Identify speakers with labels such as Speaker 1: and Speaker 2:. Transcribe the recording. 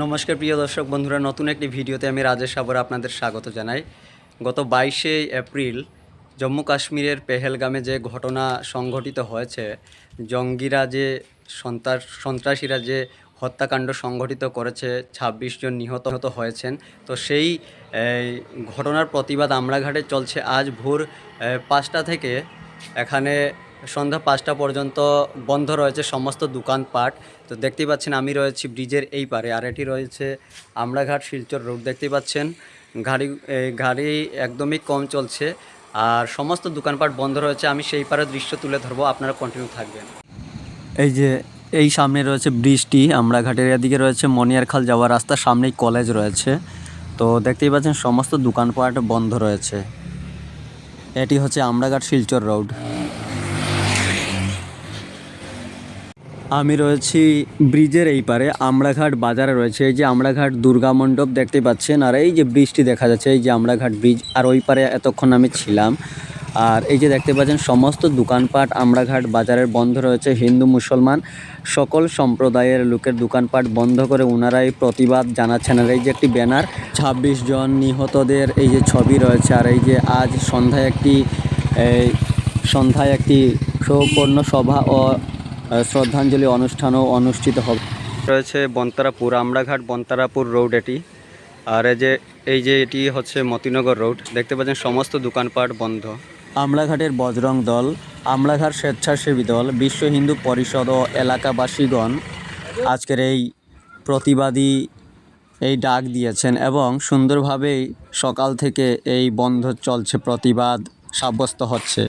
Speaker 1: নমস্কার, প্রিয় দর্শক বন্ধুরা, নতুন একটি ভিডিওতে আমি রাজেশ সাবর আপনাদের স্বাগত জানাই। গত বাইশে এপ্রিল জম্মু কাশ্মীরের পেহেলগামে যে ঘটনা সংঘটিত হয়েছে, জঙ্গিরা যে সন্ত্রাস সন্ত্রাসীরা যে হত্যাকাণ্ড সংঘটিত করেছে ২৬ জন নিহত নিহত হয়েছেন। তো সেই ঘটনার প্রতিবাদ আমরাঘাটে চলছে। আজ ভোর পাঁচটা থেকে এখানে সন্ধ্যা পাঁচটা পর্যন্ত বন্ধ রয়েছে সমস্ত দোকানপাট। তো দেখতেই পাচ্ছেন আমি রয়েছি ব্রিজের এই পারে, আর এটি রয়েছে আমড়াঘাট শিলচর রোড। দেখতেই পাচ্ছেন গাড়ি গাড়ি একদমই কম চলছে, আর সমস্ত দোকানপাট বন্ধ রয়েছে। আমি সেই পারে দৃশ্য তুলে ধরবো, আপনারা কন্টিনিউ থাকবেন। এই যে, এই সামনে রয়েছে ব্রিজটি আমরাঘাটের এদিকে রয়েছে মনিয়ারখাল যাওয়ার রাস্তা, সামনেই কলেজ রয়েছে। তো দেখতেই পাচ্ছেন সমস্ত দোকানপাট বন্ধ রয়েছে। এটি হচ্ছে আমরাঘাট শিলচর রোড। আমি রয়েছি ব্রিজের এই পারে, আমড়াঘাট বাজারে রয়েছে। এই যে আমরাঘাট দুর্গা মণ্ডপ দেখতে পাচ্ছেন, আর এই যে ব্রিজটি দেখা যাচ্ছে, এই যে আমরাঘাট ব্রিজ, আর ওই পারে এতক্ষণ আমি ছিলাম। আর এই যে দেখতে পাচ্ছেন, সমস্ত দোকানপাট আমরাঘাট বাজারের বন্ধ রয়েছে, হিন্দু মুসলমান সকল সম্প্রদায়ের লোকের দোকানপাট বন্ধ করে ওনারাই প্রতিবাদ জানাচ্ছেন। আর এই যে একটি ব্যানার ২৬ জন নিহতদের এই যে ছবি রয়েছে, আর এই যে আজ সন্ধ্যায় একটি সন্ধ্যায় একটি সৌপর্ণ সভা ও শ্রদ্ধাঞ্জলি অনুষ্ঠানও অনুষ্ঠিত হবে। রয়েছে বন্তারাপুর আমরাঘাট বন্তারাপুর রোড এটি। আর এই যে এই যে এটি হচ্ছে মতিনগর রোড দেখতে পাচ্ছেন সমস্ত দোকানপাট বন্ধ। আমরাঘাটের বজরং দল আমরাঘাট স্বেচ্ছাসেবী দল বিশ্ব হিন্দু পরিষদ ও এলাকাবাসীগণ আজকের এই প্রতিবাদী এই ডাক দিয়েছেন এবং সুন্দরভাবেই সকাল থেকে এই বন্ধ চলছে প্রতিবাদ সাব্যস্ত হচ্ছে।